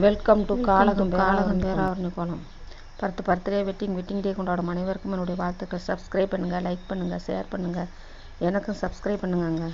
Welcome to காலகம் காலகம் பேராவரணி கோலம் birth birthday wedding wedding day கொண்டாடும் அனைவருக்கும் என்னுடைய வாழ்த்துக்கள். சப்ஸ்கிரைப் பண்ணுங்கள் லைக் பண்ணுங்கள் ஷேர் பண்ணுங்கள் எனக்கும் சப்ஸ்கிரைப் பண்ணுங்கங்க.